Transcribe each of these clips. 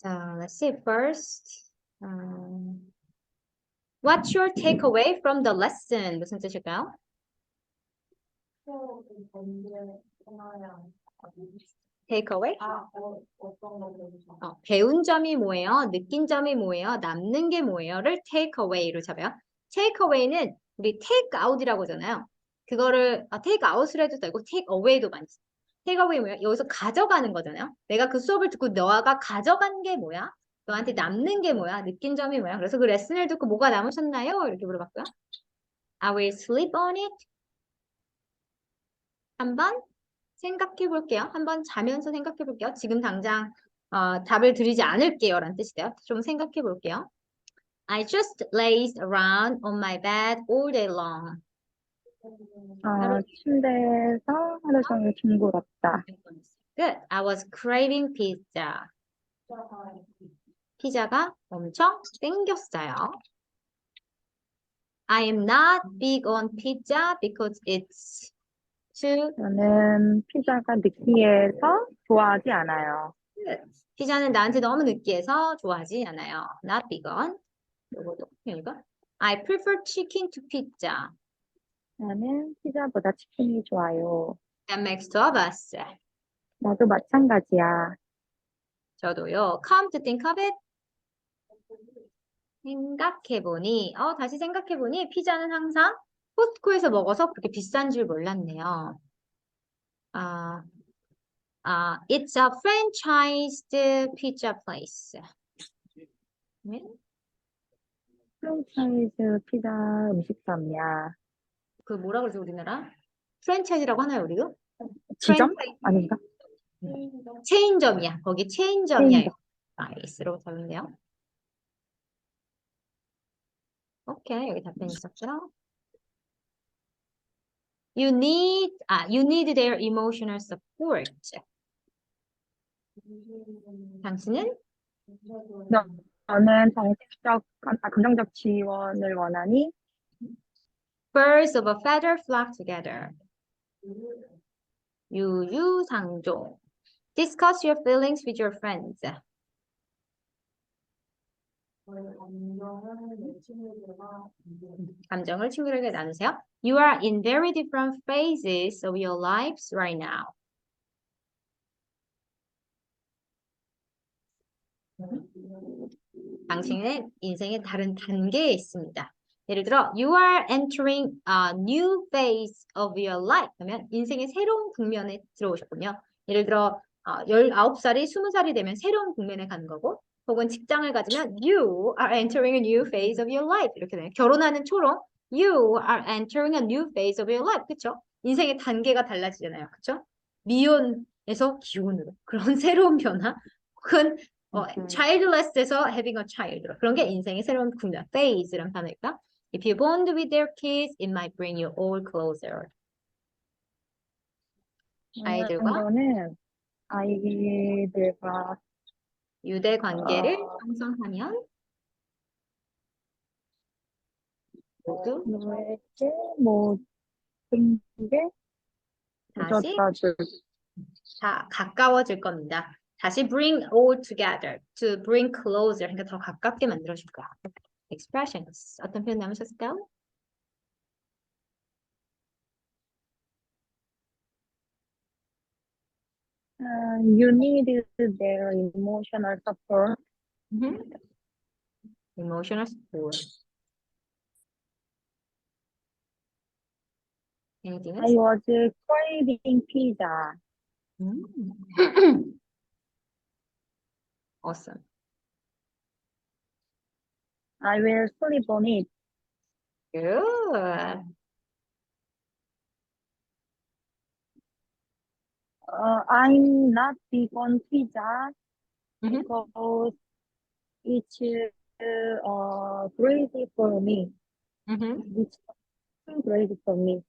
So let's see first. Um, what's your takeaway from the lesson? 무슨 뜻일까요? takeaway? 어, 배운 점이 뭐예요? 느낀 점이 뭐예요? 남는 게 뭐예요?를 takeaway로 잡아요. takeaway는 우리 take out이라고 하잖아요. 그거를 아, take out을 해도 되고 take away도 많이 away 뭐야? 여기서 가져가는 거잖아요. 내가 그 수업을 듣고 너가 가져간 게 뭐야? 너한테 남는 게 뭐야? 느낀 점이 뭐야? 그래서 그 레슨을 듣고 뭐가 남으셨나요? 이렇게 물어봤고요. I will sleep on it. 한번 생각해 볼게요. 한번 자면서 생각해 볼게요. 지금 당장 어, 답을 드리지 않을게요. 라는 뜻이에요. 좀 생각해 볼게요. I just lazed around on my bed all day long. 어, 침대에서 하루 종일 뒹굴었다. Good. I was craving pizza. 피자가 엄청 땡겼어요. I am not big on pizza because it's too 저는 피자가 느끼해서 좋아하지 않아요. good. 피자는 나한테 너무 느끼해서 좋아하지 않아요. Not big on. 요거도 이거. I prefer chicken to pizza. 나는 피자보다 치킨이 좋아요. Makes two of us. 나도 마찬가지야. 저도요. Come to think of it. 생각해보니, 어, 다시 생각해보니 피자는 항상 포스코에서 먹어서 그렇게 비싼 줄 몰랐네요. 아, 아, it's a franchised pizza place. 네? 프랜차이즈 피자 음식점이야. 그 뭐라 그러죠, 우리나라? 프랜차이즈라고 하나요, 우리도? 지점? 아닌가? 체인점이야. 거기 체인점이야. 체인점. 나이스로 잡았네요. 오케이, 여기 답변 있었죠? You need, 아, you need their emotional support. 당신은 너는 정신적, 아, 감정적 지원을 원하니? birds of a feather flock together. 유유상종. Discuss your feelings with your friends. 감정을 친구에게 나누세요. You are in very different phases of your lives right now. 당신의 인생의 다른 단계에 있습니다. 예를 들어, you are entering a new phase of your life. 그러면 인생의 새로운 국면에 들어오셨군요. 예를 들어, 어, 19살이 20살이 되면 새로운 국면에 가는 거고, 혹은 직장을 가지면 you are entering a new phase of your life. 이렇게 돼요. 결혼하는 초롱, you are entering a new phase of your life. 그쵸? 인생의 단계가 달라지잖아요. 그쵸? 미혼에서 기혼으로. 그런 새로운 변화. 혹은 어, 음. childless에서 having a child. 그런 게 인생의 새로운 국면. phase라는 단어일까? If you bond with their kids, it might bring you all closer. 아이들과? 아이들과 유대 관계를 어. 형성하면 모두 너에게 모든 게 다시 줄다 가까워질 겁니다. 다시 bring all together, to bring closer, 그러니까 더 가깝게 만들어줄 거야. Expressions. 어떤 표현 남으셨을까요? Uh, you need their emotional support. Mhm. emotional support. anything I else? was craving pizza. Mm. awesome. I will sleep on it. Good. Uh, I'm not big on pizza Mhm. because it's uh, crazy for me. Mhm. It's too crazy for me.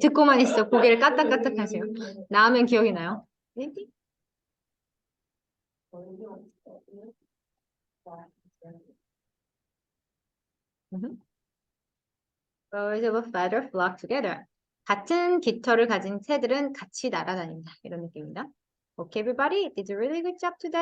듣고만 있어. 고개를 까딱까딱 하세요. 나오면 기억이 나요. Mhm. Birds of a feather flock together. 같은 깃털을 가진 새들은 같이 날아다닌다. 이런 느낌입니다. Okay, everybody, did a really good job today.